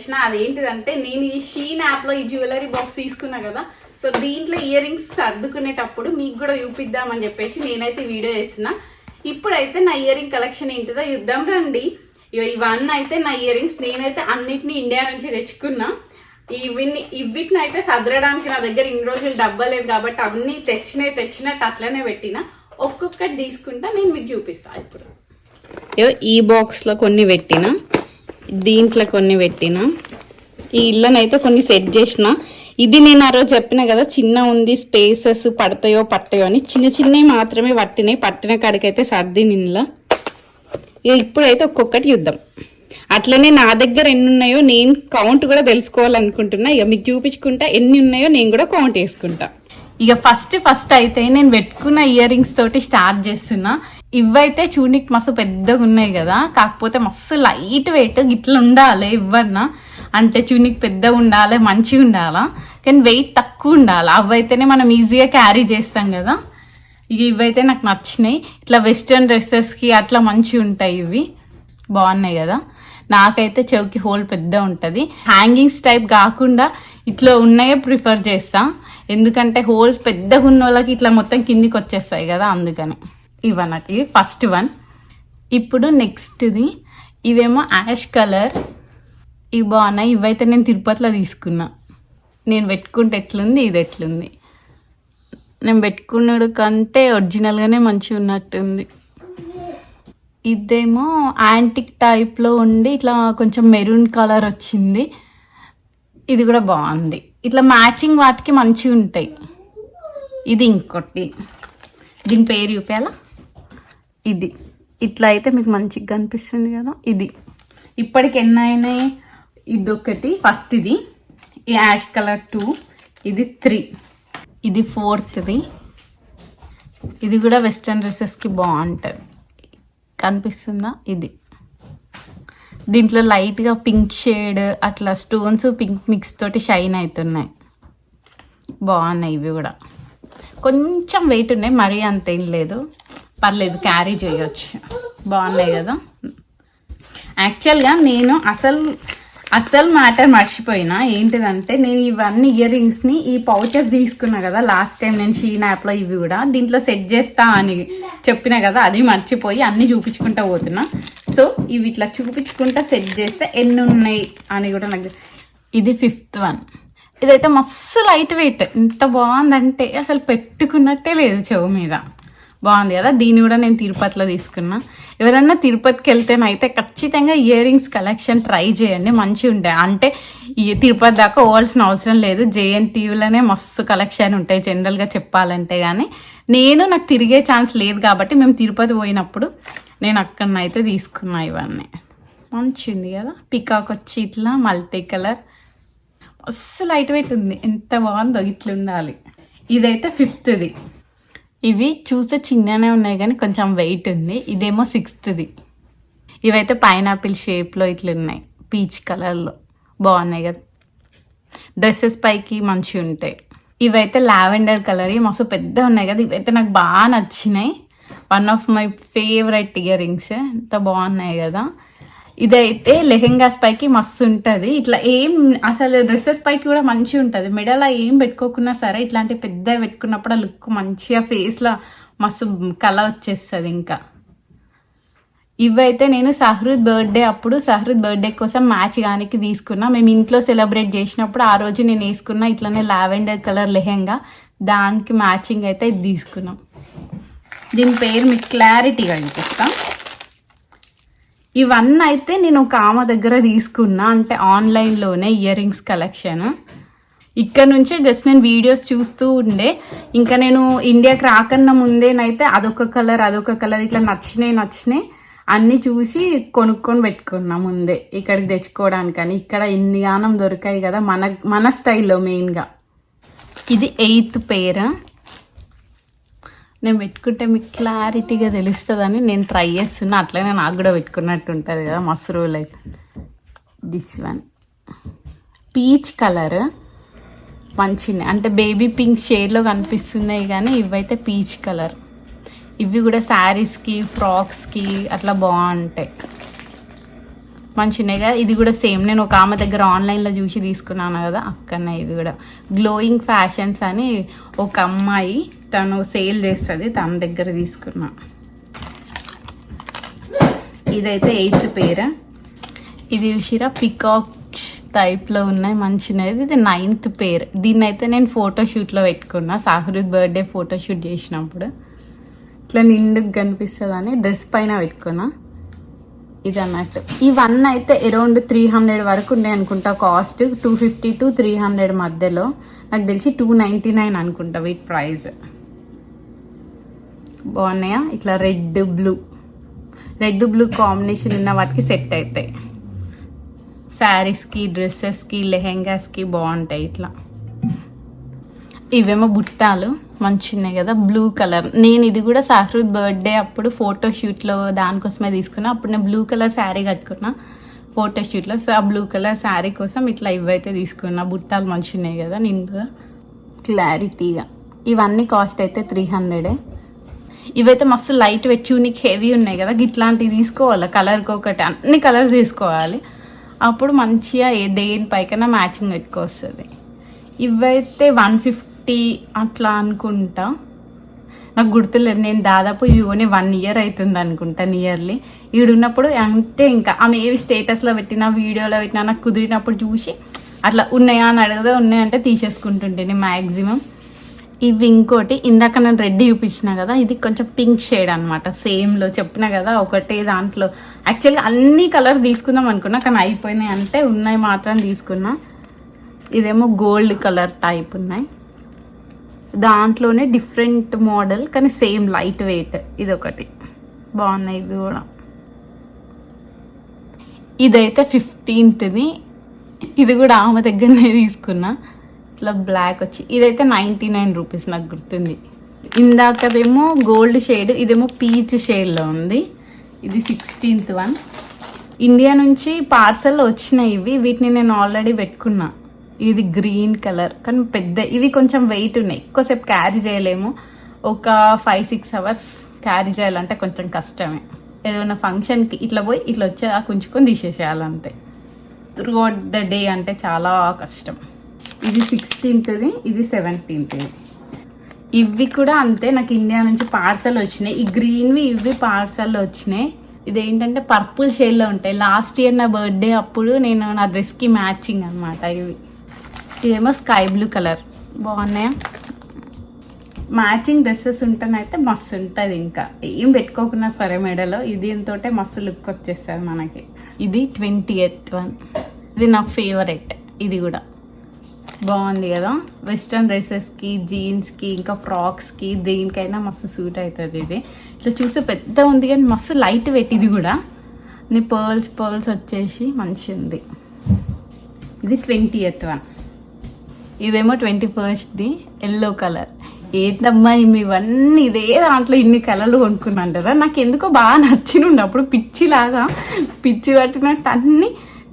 చేసిన వచ్చేసిన అదేంటిదంటే నేను ఈ షీన్ యాప్లో ఈ జ్యువెలరీ బాక్స్ తీసుకున్నా కదా సో దీంట్లో ఇయర్ రింగ్స్ సర్దుకునేటప్పుడు మీకు కూడా చూపిద్దామని చెప్పేసి నేనైతే వీడియో వేసిన ఇప్పుడైతే నా ఇయర్ రింగ్ కలెక్షన్ ఏంటిదో యుద్ధం రండి. ఇవన్నీ అయితే నా ఇయర్ రింగ్స్ నేనైతే అన్నిటిని ఇండియా నుంచి తెచ్చుకున్నా. ఇవిని ఇవిటిని అయితే సదరడానికి నా దగ్గర ఇన్ని రోజులు డబ్బలేదు కాబట్టి అవన్నీ తెచ్చినవి తెచ్చినట్టు అట్లనే పెట్టిన. ఒక్కొక్కటి తీసుకుంటా నేను మీకు చూపిస్తాను ఇప్పుడు. ఈ బాక్స్లో కొన్ని పెట్టిన. దీంట్లో కొన్ని పెట్టిన. ఈ ఇళ్ళనైతే కొన్ని సెట్ చేసిన. ఇది నేను ఆ రోజు చెప్పిన కదా చిన్న ఉంది స్పేసెస్ పడతాయో పట్టయో అని. చిన్న చిన్నవి మాత్రమే పట్టినాయి. పట్టిన కాడికైతే సర్ది నిన్నలా. ఇక ఇప్పుడైతే ఒక్కొక్కటి యుద్ధం అట్లనే నా దగ్గర ఎన్ని ఉన్నాయో నేను కౌంట్ కూడా తెలుసుకోవాలనుకుంటున్నా. ఇక మీకు చూపించుకుంటా ఎన్ని ఉన్నాయో నేను కూడా కౌంట్ వేసుకుంటా ఇక ఫస్ట్ ఫస్ట్ అయితే నేను పెట్టుకున్న ఇయర్ రింగ్స్ తోటి స్టార్ట్ చేస్తున్నా. ఇవైతే చూడనికి మస్తు పెద్దగా ఉన్నాయి కదా. కాకపోతే మస్తు లైట్ వెయిట్ ఇట్లా ఉండాలి ఇవ్వన్నా అంటే చూడనికి పెద్దగా ఉండాలి మంచిగా ఉండాలా. కానీ వెయిట్ తక్కువ ఉండాలి. అవైతేనే మనం ఈజీగా క్యారీ చేస్తాం కదా. ఇక ఇవైతే నాకు నచ్చినాయి. ఇట్లా వెస్ట్రన్ డ్రెస్సెస్కి అట్లా మంచిగా ఉంటాయి ఇవి. బాగున్నాయి కదా. నాకైతే చెవికి హోల్ పెద్ద ఉంటుంది. హ్యాంగింగ్స్ టైప్ కాకుండా ఇట్లా ఉన్నాయే ప్రిఫర్ చేస్తా. ఎందుకంటే హోల్స్ పెద్దగా ఉన్న వాళ్ళకి ఇట్లా మొత్తం కిందికి వచ్చేస్తాయి కదా అందుకని. ఇవన్నటి ఫస్ట్ వన్. ఇప్పుడు నెక్స్ట్ది ఇవేమో యాష్ కలర్. ఇవి బాగున్నాయి ఇవైతే నేను తిరుపతిలో తీసుకున్నా. నేను పెట్టుకుంటే ఎట్లుంది ఇది ఎట్లుంది. నేను పెట్టుకున్నాడు కంటే ఒరిజినల్గానే మంచిగా ఉన్నట్టుంది. ఇదేమో యాంటిక్ టైప్లో ఉండి ఇట్లా కొంచెం మెరూన్ కలర్ వచ్చింది. ఇది కూడా బాగుంది. ఇట్లా మ్యాచింగ్ వాటికి మంచిగా ఉంటాయి. ఇది ఇంకోటి. దీని పేరు చూపేలా ఇది. ఇట్లా అయితే మీకు మంచిగా కనిపిస్తుంది కదా ఇది. ఇప్పటికి ఎన్ని అయినాయి ఇది ఒకటి ఫస్ట్ ఇది. ఈ యాష్ కలర్ టూ ఇది త్రీ. ఇది ఫోర్త్ది. ఇది కూడా వెస్ట్రన్ డ్రెస్సెస్కి బాగుంటుంది. కనిపిస్తుందా? ఇది. దీంట్లో లైట్గా పింక్ షేడ్ అట్లా స్టోన్స్ పింక్ మిక్స్ తోటి షైన్ అవుతున్నాయి బాగున్నాయి ఇవి కూడా. కొంచెం వెయిట్ ఉన్నాయి మరీ అంత ఏం లేదు. పర్లేదు క్యారీ చేయొచ్చు. బాగున్నాయి కదా. యాక్చువల్గా నేను అసలు అసలు మ్యాటర్ మర్చిపోయినా ఏంటిదంటే నేను ఇవన్నీ ఇయర్ రింగ్స్ని ఈ పౌచెస్ తీసుకున్నా కదా లాస్ట్ టైం నేను షీన్ యాప్లో ఇవి కూడా దీంట్లో సెట్ చేస్తా అని చెప్పిన కదా అది మర్చిపోయి అన్నీ చూపించుకుంటా పోతున్నా. సో ఇవి ఇట్లా చూపించుకుంటా సెట్ చేస్తే ఎన్ని ఉన్నాయి అని కూడా నాకు ఇది ఫిఫ్త్ వన్ ఇదైతే మస్తు లైట్ వెయిట్ ఎంత బాగుందంటే అసలు పెట్టుకున్నట్టే లేదు చెవు మీద. బాగుంది కదా? దీన్ని కూడా నేను తిరుపతిలో తీసుకున్నా. ఎవరన్నా తిరుపతికి వెళ్తేనైతే ఖచ్చితంగా ఇయర్ రింగ్స్ కలెక్షన్ ట్రై చేయండి. మంచిగా ఉంటాయి. అంటే తిరుపతి దాకా పోవాల్సిన అవసరం లేదు. జేఎన్టీయూలోనే మస్తు కలెక్షన్ ఉంటాయి. జనరల్గా చెప్పాలంటే కానీ నేను నాకు తిరిగే ఛాన్స్ లేదు కాబట్టి మేము తిరుపతి పోయినప్పుడు నేను అక్కడనైతే తీసుకున్నా ఇవన్నీ. మంచిది కదా? పికాక్ వచ్చి ఇట్లా మల్టీ కలర్. మస్తు లైట్ వెయిట్ ఉంది. ఎంత బాగుందో ఇట్లా ఉండాలి ఇదైతే ఫిఫ్త్ది. ఇవి చూస్తే చిన్ననే ఉన్నాయి కానీ కొంచెం వెయిట్ ఉంది. ఇదేమో సిక్స్త్ది ఇవైతే పైనాపిల్ షేప్లో ఇట్లున్నాయి పీచ్ కలర్లో బాగున్నాయి కదా. డ్రెస్సెస్ పైకి మంచిగా ఉంటాయి. ఇవైతే లావెండర్ కలర్ మస్తు పెద్ద ఉన్నాయి కదా. ఇవైతే నాకు బాగా నచ్చినాయి. One of my favourite earrings ఎంత బాగున్నాయి కదా. ఇదైతే లెహెంగాస్ పైకి మస్తు ఉంటుంది ఇట్లా ఏం అసలు డ్రెస్సెస్ పైకి కూడా మంచిగా ఉంటుంది మెడలో ఏం పెట్టుకోకున్నా సరే ఇట్లాంటి పెద్ద పెట్టుకున్నప్పుడు ఆ లుక్ మంచిగా ఫేస్లో మస్తు కళ వచ్చేస్తుంది ఇంకా. ఇవైతే నేను సహృద్ బర్త్డే అప్పుడు సహృద్ బర్త్డే కోసం మ్యాచ్ గానికి తీసుకున్నా. మేము ఇంట్లో సెలబ్రేట్ చేసినప్పుడు ఆ రోజు నేను వేసుకున్న ఇట్లనే లావెండర్ కలర్ లెహెంగా దానికి మ్యాచింగ్ అయితే ఇది తీసుకున్నాం. దీని పేరు మీకు క్లారిటీగా అనిపిస్తాం ఇవన్నీ అయితే నేను ఒక ఆమె దగ్గర తీసుకున్నా అంటే ఆన్లైన్లోనే ఇయర్ రింగ్స్ కలెక్షన్ ఇక్కడ నుంచే జస్ట్ నేను వీడియోస్ చూస్తూ ఉండే. ఇంకా నేను ఇండియాకి రాకన్నా ముందేనైతే అదొక కలర్ అదొక కలర్ ఇట్లా నచ్చినాయి నచ్చినాయి. అన్నీ చూసి కొనుక్కొని పెట్టుకున్నా ముందే ఇక్కడికి తెచ్చుకోవడానికని. ఇక్కడ ఇన్ని గానం దొరికాయి కదా మన మన స్టైల్లో మెయిన్గా ఇది ఎయిత్ పేరు నేను పెట్టుకుంటే మీకు క్లారిటీగా తెలుస్తుందని నేను ట్రై చేస్తున్నా. అట్లనే నాకు కూడా పెట్టుకున్నట్టు ఉంటుంది కదా మస్తు రోజులు అయితే. దిస్ వన్ పీచ్ కలర్ మంచిగా అంటే బేబీ పింక్ షేడ్లో కనిపిస్తున్నాయి కానీ ఇవైతే పీచ్ కలర్ ఇవి కూడా శారీస్కి ఫ్రాక్స్కి అట్లా బాగుంటాయి. మంచిగా ఇది కూడా సేమ్. నేను ఒక ఆమె దగ్గర ఆన్లైన్లో చూసి తీసుకున్నాను కదా అక్కడనే ఇవి కూడా. గ్లోయింగ్ ఫ్యాషన్స్ అని ఒక అమ్మాయి తను సేల్ చేస్తుంది తన దగ్గర తీసుకున్నా. ఇదైతే ఎయిత్ పేరా. ఇది చూసిరా? పికాక్స్ టైప్లో ఉన్నాయి మంచినది ఇది నైన్త్ పేర్. దీన్ని అయితే నేను ఫోటోషూట్లో పెట్టుకున్నా. సాహృద్ బర్త్డే ఫోటోషూట్ చేసినప్పుడు. ఇట్లా నిండుగా కనిపిస్తుంది అని డ్రెస్ పైన పెట్టుకున్నా. ఇది అన్నట్టు ఇవన్నీ అయితే అరౌండ్ త్రీ హండ్రెడ్ వరకు ఉన్నాయి అనుకుంటా cost two fifty to three hundred మధ్యలో. నాకు తెలిసి టూ నైంటీ నైన్ అనుకుంటా వీటి ప్రైస్ బాగున్నాయా? ఇట్లా red blue red blue combination ఉన్న వాటికి సెట్ అవుతాయి శారీస్కి డ్రెస్సెస్కి లెహెంగాస్కి బాగుంటాయి ఇట్లా. ఇవేమో బుట్టాలు. మంచిగా ఉన్నాయి కదా బ్లూ కలర్ నేను ఇది కూడా సాహృద్ బర్త్డే అప్పుడు ఫోటో షూట్లో దానికోసమే తీసుకున్నా. అప్పుడు నేను బ్లూ కలర్ శారీ కట్టుకున్నా ఫోటో షూట్లో సో ఆ బ్లూ కలర్ శారీ కోసం ఇట్లా ఇవైతే తీసుకున్నా. బుట్టాలు మంచిగా కదా నిండుగా క్లారిటీగా ఇవన్నీ కాస్ట్ అయితే త్రీ హండ్రెడే ఇవైతే మస్తు లైట్ వెయిట్ చూనికి హెవీ ఉన్నాయి కదా ఇట్లాంటివి తీసుకోవాలి? కలర్కి ఒకటి అన్ని కలర్స్ తీసుకోవాలి. అప్పుడు మంచిగా ఏ దేని పైకైనా మ్యాచింగ్ పెట్టుకొస్తుంది. ఇవైతే వన్ ఫిఫ్టీ అట్లా అనుకుంటా. నాకు గుర్తులేదు నేను దాదాపు ఇవి వన్ ఇయర్ అవుతుంది అనుకుంటా నియర్లీ ఈడున్నప్పుడు అంతే ఇంకా. ఆమె ఏవి స్టేటస్లో పెట్టినా వీడియోలో పెట్టినా నాకు కుదిరినప్పుడు చూసి అట్లా ఉన్నాయా అని అడిగితే ఉన్నాయంటే తీసేసుకుంటుంటే మ్యాక్సిమం ఇవి ఇంకోటి ఇందాక నేను రెడ్ చూపించిన కదా ఇది కొంచెం పింక్ షేడ్ అనమాట సేమ్లో చెప్పిన కదా ఒకటే దాంట్లో. యాక్చువల్గా అన్ని కలర్స్ తీసుకుందాం అనుకున్నా కానీ అయిపోయినాయి అంటే ఉన్నాయి మాత్రం తీసుకున్నా. ఇదేమో గోల్డ్ కలర్ టైప్ ఉన్నాయి. దాంట్లోనే డిఫరెంట్ మోడల్ కానీ సేమ్ లైట్ వెయిట్. ఇది ఒకటి బాగున్నాయి ఇవి కూడా. ఇదైతే ఫిఫ్టీన్త్ది. ఇది కూడా ఆమె దగ్గరనే తీసుకున్నా. ఇట్లా బ్లాక్ వచ్చి. ఇదైతే నైంటీ నైన్ రూపీస్ నాకు గుర్తుంది. ఇందాకదేమో గోల్డ్ షేడ్ ఇదేమో పీచ్ షేడ్లో ఉంది. ఇది సిక్స్టీన్త్ వన్. ఇండియా నుంచి పార్సల్ వచ్చినాయి ఇవి. వీటిని నేను ఆల్రెడీ పెట్టుకున్నా. ఇది గ్రీన్ కలర్. కానీ పెద్ద ఇవి కొంచెం వెయిట్ ఉన్నాయి. ఎక్కువసేపు క్యారీ చేయలేము. ఒక ఫైవ్ సిక్స్ అవర్స్ క్యారీ చేయాలంటే కొంచెం కష్టమే. ఏదైనా ఫంక్షన్కి ఇట్లా పోయి ఇట్లా వచ్చే ఆ కుంచుకొని తీసేసేయాలంతే. త్రూ అవుట్ ద డే అంటే చాలా కష్టం. ఇది సిక్స్టీన్త్ది ఇది సెవెంటీన్త్ది ఇవి కూడా అంతే. నాకు ఇండియా నుంచి పార్సల్ వచ్చినాయి. ఈ గ్రీన్వి ఇవి పార్సల్ వచ్చినాయి. ఇదేంటంటే పర్పుల్ షేడ్లో ఉంటాయి. లాస్ట్ ఇయర్ నా బర్త్డే అప్పుడు నేను నా డ్రెస్కి మ్యాచింగ్ అనమాట ఇవి. ఇదేమో స్కై బ్లూ కలర్. బాగున్నాయా? మ్యాచింగ్ డ్రెస్సెస్ ఉంటేనైతే మస్తు ఉంటుంది ఇంకా. ఏం పెట్టుకోకుండా సరే మెడలో. దీంతో మస్తు లుక్ వచ్చేస్తుంది మనకి. ఇది ట్వంటీ ఎయిత్ వన్. ఇది నా ఫేవరెట్. ఇది కూడా. బాగుంది కదా? వెస్ట్రన్ డ్రెస్సెస్కి జీన్స్కి ఇంకా ఫ్రాక్స్కి దేనికైనా మస్తు సూట్ అవుతుంది ఇది. ఇట్లా చూస్తే పెద్ద ఉంది కానీ మస్తు లైట్ వెయిట్ ఇది కూడా. నీ పర్ల్స్ పర్ల్స్ వచ్చేసి మంచి ఉంది ఇది ట్వంటీ ఎయిత్ వన్. ఇదేమో ట్వంటీ ఫస్ట్ది ఎల్లో కలర్. ఏంటమ్మా ఇవన్నీ ఇదే దాంట్లో ఇన్ని కలర్లు కొనుక్కున్నాను కదా నాకు ఎందుకో బాగా నచ్చిన అప్పుడు పిచ్చిలాగా పిచ్చి పట్టినట్టు అన్ని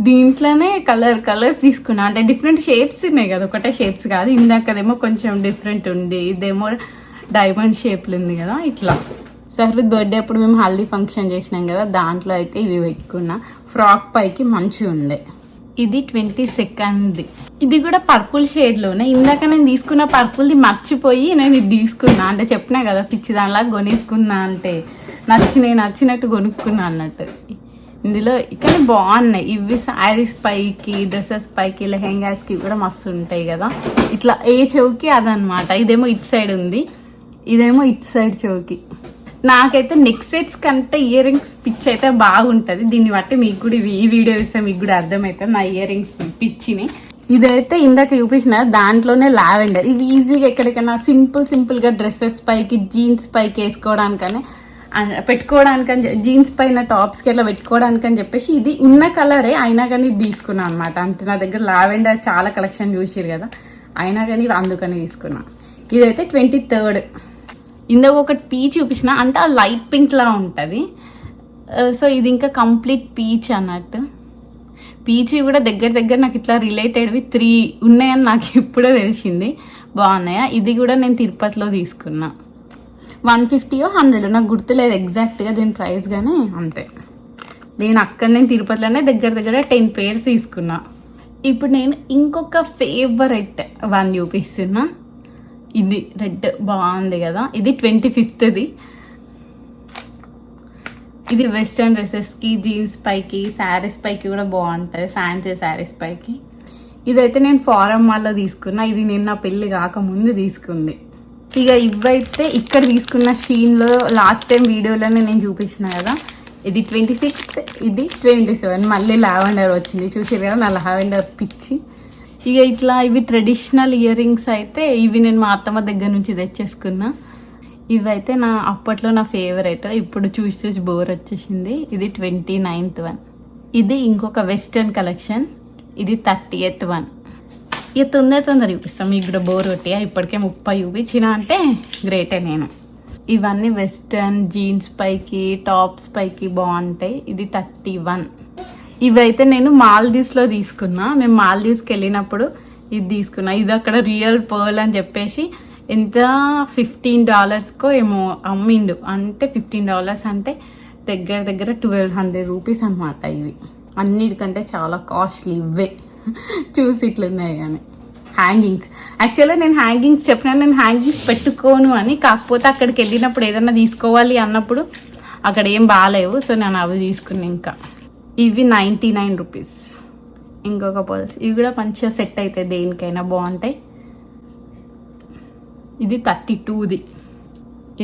దీంట్లోనే కలర్ కలర్స్ తీసుకున్నా. అంటే డిఫరెంట్ షేప్స్ ఉన్నాయి కదా ఒకటే షేప్స్ కాదు. ఇందాకదేమో కొంచెం డిఫరెంట్ ఉంది ఇదేమో డైమండ్ షేప్లు ఉంది కదా ఇట్లా. సహృద్ బర్త్డే అప్పుడు మేము హల్దీ ఫంక్షన్ చేసినాం కదా దాంట్లో అయితే ఇవి పెట్టుకున్నా. ఫ్రాక్ పైకి మంచిగా ఉండే ఇది ట్వంటీ సెకండ్ది. ఇది కూడా పర్పుల్ షేడ్లోనే ఇందాక నేను తీసుకున్న పర్పుల్ది మర్చిపోయి నేను ఇది తీసుకున్నా అంటే చెప్పినా కదా పిచ్చి దానిలా కొనేసుకున్నా అంటే. నచ్చినాయి నచ్చినట్టు కొనుక్కున్నా అన్నట్టు. ఇందులో కానీ బాగున్నాయి. ఇవి శారీస్ పైకి డ్రెస్సెస్ పైకి లెహెంగాస్కి కూడా మస్తు ఉంటాయి కదా. ఇట్లా ఏ చెవుకి అదనమాట ఇదేమో ఇట్ సైడ్ ఉంది. ఇదేమో ఇట్ సైడ్ చెవుకి నాకైతే నెక్ సెట్స్ కంటే ఇయర్ రింగ్స్ పిచ్ అయితే బాగుంటుంది. దీన్ని బట్టి మీకు కూడా ఈ వీడియో ఇస్తే మీకు కూడా అర్థమవుతుంది నా ఇయర్ రింగ్స్ పిచ్చిని. ఇదైతే ఇందాక చూపించిన దాంట్లోనే లావెండర్. ఇవి ఈజీగా ఎక్కడికైనా సింపుల్ సింపుల్గా డ్రెస్సెస్ పైకి జీన్స్ పైకి వేసుకోవడానికనే పెట్టుకోవడానికని జీన్స్ పైన టాప్స్కి ఇట్లా పెట్టుకోవడానికని చెప్పేసి ఇది ఉన్న కలరే అయినా కానీ తీసుకున్నాను అనమాట అంటే నా దగ్గర లావెండర్ చాలా కలెక్షన్ చూసిరు కదా. అయినా కానీ అందుకని తీసుకున్నాను ఇదైతే ట్వంటీ థర్డ్ ఇందాక ఒకటి పీచ్ చూపించిన అంటే ఆ లైట్ పింక్లా ఉంటుంది. సో ఇది ఇంకా కంప్లీట్ పీచ్ అన్నట్టు. పీచ్ కూడా దగ్గర దగ్గర నాకు ఇట్లా రిలేటెడ్వి త్రీ ఉన్నాయని నాకు ఇప్పుడే తెలిసింది. బాగున్నాయా? ఇది కూడా నేను తిరుపతిలో తీసుకున్నా. వన్ ఫిఫ్టీయో హండ్రెడ్ నాకు గుర్తులేదు ఎగ్జాక్ట్గా దీని ప్రైస్ కానీ అంతే. నేను అక్కడ నేను తిరుపతిలోనే దగ్గర దగ్గర టెన్ పేర్స్ తీసుకున్నా. ఇప్పుడు నేను ఇంకొక ఫేవరెట్ వన్ చూపిస్తున్నా. ఇది రెడ్ బాగుంది కదా. ఇది ట్వంటీ ఫిఫ్త్ది. ఇది వెస్ట్రన్ డ్రెస్సెస్కి జీన్స్ పైకి శారీస్ పైకి కూడా బాగుంటుంది. ఫ్యాన్సీ శారీస్ పైకి. ఇదైతే నేను ఫారం మాల్లో తీసుకున్నా. ఇది నేను నా పెళ్ళి కాకముందు తీసుకుంది. ఇక ఇవైతే ఇక్కడ తీసుకున్న షీన్లో లాస్ట్ టైం వీడియోలోనే నేను చూపించిన కదా. ఇది ట్వంటీ సిక్స్త్ ఇది ట్వంటీ సెవెన్. మళ్ళీ లావెండర్ వచ్చింది. చూసారు కదా నా లావెండర్ పిచ్చి. ఇక ఇట్లా ఇవి ట్రెడిషనల్ ఇయర్ రింగ్స్ అయితే ఇవి నేను మా అత్తమ్మ దగ్గర నుంచి తెచ్చేసుకున్నా. ఇవైతే నా అప్పట్లో నా ఫేవరెట్ ఇప్పుడు చూసి చూసి బోర్ వచ్చేసింది. ఇది ట్వంటీ నైన్త్ వన్ ఇది ఇంకొక వెస్టర్న్ కలెక్షన్ ఇది థర్టీ ఎయిత్ వన్ ఇక తొందర తొందర చూపిస్తాం. మీకు కూడా బోర్ కొట్టి. ఇప్పటికే ముప్పై చూపించిన అంటే గ్రేటే నేను. ఇవన్నీ వెస్టర్న్ జీన్స్ పైకి టాప్స్ పైకి బాగుంటాయి. ఇది థర్టీ వన్ ఇవైతే నేను మాల్దీవ్స్లో తీసుకున్నా. మేము మాల్దీవ్స్కి వెళ్ళినప్పుడు ఇది తీసుకున్నా. ఇది అక్కడ రియల్ పర్ల్ అని చెప్పేసి ఎంత? ఫిఫ్టీన్ డాలర్స్కో ఏమో అమ్మిండు. అంటే ఫిఫ్టీన్ డాలర్స్ అంటే దగ్గర దగ్గర ట్వెల్వ్ హండ్రెడ్ రూపీస్ అనమాట ఇవి. అన్నిటికంటే చాలా కాస్ట్లీ ఇవే. చూసి ఇట్లున్నాయి కానీ. హ్యాంగింగ్స్. యాక్చువల్గా నేను హ్యాంగింగ్స్ చెప్పినా నేను హ్యాంగింగ్స్ పెట్టుకోను అని. కాకపోతే అక్కడికి వెళ్ళినప్పుడు ఏదైనా తీసుకోవాలి అన్నప్పుడు అక్కడ ఏం బాగాలేవు. సో నేను అవి తీసుకున్నా ఇంకా. ఇవి నైంటీ నైన్ రూపీస్. ఇంకొక పర్ల్స్ ఇవి కూడా మంచిగా సెట్ అవుతాయి దేనికైనా బాగుంటాయి. ఇది థర్టీ టూది.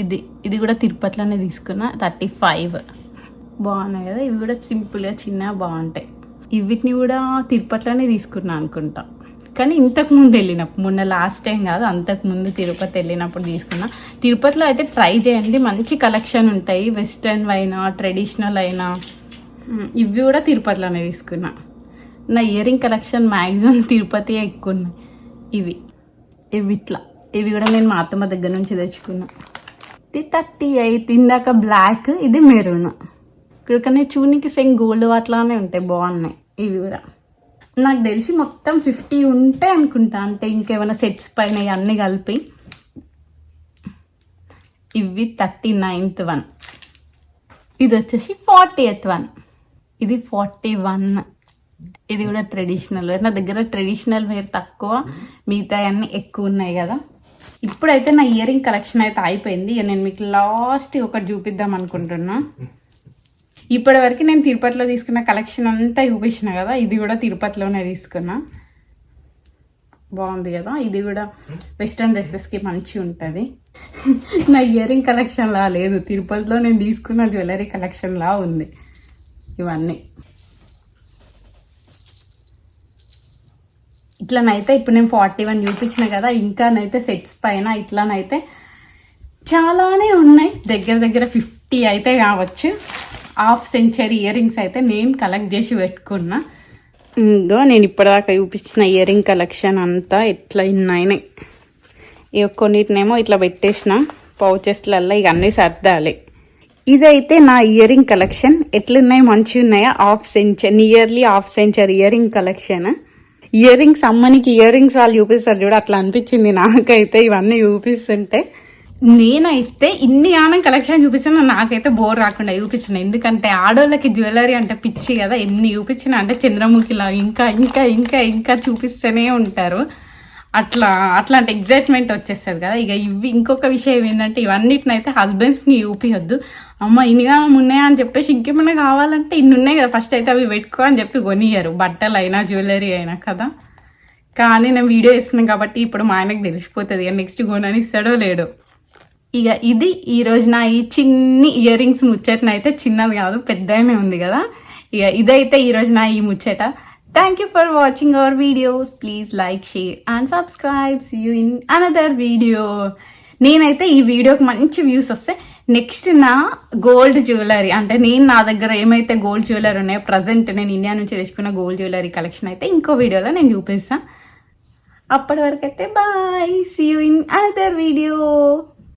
ఇది ఇది కూడా తిరుపతిలోనే తీసుకున్న థర్టీ ఫైవ్. బాగున్నాయి కదా ఇవి కూడా సింపుల్గా చిన్న బాగుంటాయి. వీటిని కూడా తిరుపతిలోనే తీసుకున్నా అనుకుంటా. కానీ ఇంతకు ముందు వెళ్ళినప్పుడు మొన్న లాస్ట్ టైం కాదు అంతకు ముందు తిరుపతి వెళ్ళినప్పుడు తీసుకున్నా. తిరుపతిలో అయితే ట్రై చేయండి మంచి కలెక్షన్ ఉంటాయి. వెస్ట్రన్ అయినా ట్రెడిషనల్ అయినా. ఇవి కూడా తిరుపతిలోనే తీసుకున్నా. నా earring collection maximum Tirupati ఎక్కువ ఉన్నాయి ఇవి. ఇవి ఇట్లా. ఇవి కూడా నేను మా అత్తమ్మ దగ్గర నుంచి తెచ్చుకున్నా. ఇది థర్టీ ఎయిత్ ఇందాక బ్లాక్ ఇది మెరూన్. ఇక్కడ చూనికి సేమ్ గోల్డ్ అట్లానే ఉంటాయి బాగున్నాయి. ఇవి కూడా. నాకు తెలిసి మొత్తం ఫిఫ్టీ ఉంటే అనుకుంటా. అంటే ఇంకేమైనా సెట్స్ పైన అన్నీ కలిపి. ఇవి థర్టీ నైన్త్ వన్. ఇది వచ్చేసి ఫార్టీ ఎయిత్ వన్. ఇది ఫార్టీ వన్. ఇది కూడా ట్రెడిషనల్. వేర్ నా దగ్గర ట్రెడిషనల్ వేర్ తక్కువ. మిగతా అన్నీ ఎక్కువ ఉన్నాయి కదా. ఇప్పుడైతే నా ఇయర్ రింగ్ కలెక్షన్ అయితే అయిపోయింది. నేను మీకు లాస్ట్ ఒకటి చూపిద్దాం అనుకుంటున్నా. ఇప్పటి వరకు నేను తిరుపతిలో తీసుకున్న కలెక్షన్ అంతా చూపించిన కదా. ఇది కూడా తిరుపతిలోనే తీసుకున్నా. బాగుంది కదా. ఇది కూడా వెస్ట్రన్ డ్రెస్సెస్కి మంచి ఉంటుంది. నా ఇయర్ రింగ్ కలెక్షన్ లా లేదు. తిరుపతిలో నేను తీసుకున్న జ్యువెలరీ కలెక్షన్లా ఉంది. ఇవన్నీ. ఇట్లనైతే ఇప్పుడు నేను ఫార్టీ వన్ చూపించిన కదా ఇంకానైతే సెట్స్ పైన ఇట్లనైతే చాలానే ఉన్నాయి. దగ్గర దగ్గర ఫిఫ్టీ అయితే కావచ్చు. హాఫ్ సెంచరీ ఇయర్ రింగ్స్ అయితే నేను కలెక్ట్ చేసి పెట్టుకున్నా. ఇంకో నేను ఇప్పటిదాకా చూపించిన ఇయర్ రింగ్ కలెక్షన్ అంతా ఇట్లా ఇన్నైనాయి ఇక కొన్నిటినేమో ఇట్లా పెట్టేసిన పౌచెస్లల్లో ఇక అన్నీ సర్దాలి. ఇదైతే నా ఇయరింగ్ కలెక్షన్. ఎట్లున్నాయి మంచిగా ఉన్నాయా half century nearly half century earring collection. Earrings అమ్మనికి earrings వాళ్ళు చూపిస్తారు చూడ అట్లా అనిపించింది నాకైతే ఇవన్నీ చూపిస్తుంటే. నేనైతే ఇన్ని ఆనం కలెక్షన్ చూపిస్తున్నా నాకైతే బోర్ రాకుండా చూపించిన ఎందుకంటే ఆడోళ్ళకి జ్యువెలరీ అంటే పిచ్చి కదా ఎన్ని చూపించినా అంటే చంద్రముఖిలా ఇంకా ఇంకా ఇంకా ఇంకా చూపిస్తూనే ఉంటారు. అట్లా అట్లాంటి ఎగ్జైట్మెంట్ వచ్చేస్తుంది కదా. ఇక ఇవి ఇంకొక విషయం ఏంటంటే ఇవన్నిటినైతే హస్బెండ్స్ని చూపించొద్దు అమ్మ ఇన్నిగా ఉన్నాయా అని చెప్పేసి ఇంకేమైనా కావాలంటే ఇన్ని ఉన్నాయి కదా. ఫస్ట్ అయితే అవి పెట్టుకో అని చెప్పి కొనియరు బట్టలు అయినా జ్యువెలరీ అయినా కదా. కానీ నేను వీడియో ఇస్తున్నాను కాబట్టి ఇప్పుడు మా ఆయనకు తెలిసిపోతుంది. ఇక నెక్స్ట్ కొనని ఇస్తాడో లేడో. ఇక ఇది ఈ రోజు నా ఈ చిన్ని ఇయర్ రింగ్స్ ముచ్చటన అయితే చిన్నది కాదు పెద్దమే ఉంది కదా. ఇక ఇదైతే ఈ రోజు నా ఈ ముచ్చట. Thank you for watching our videos please like share and subscribe you in another video నేనైతే ఈ వీడియోకి మంచి వ్యూస్ వస్తే నెక్స్ట్ నా గోల్డ్ జ్యువెలరీ అంటే నేను నా దగ్గర ఏమైతే గోల్డ్ జ్యువెలరీ ఉన్నాయో ప్రజెంట్ నేను ఇండియా నుంచి తెచ్చుకున్న గోల్డ్ జ్యువెలరీ కలెక్షన్ అయితే ఇంకో వీడియోలో నేను చూపిస్తాను అప్పటి వరకు అయితే bye see you in another video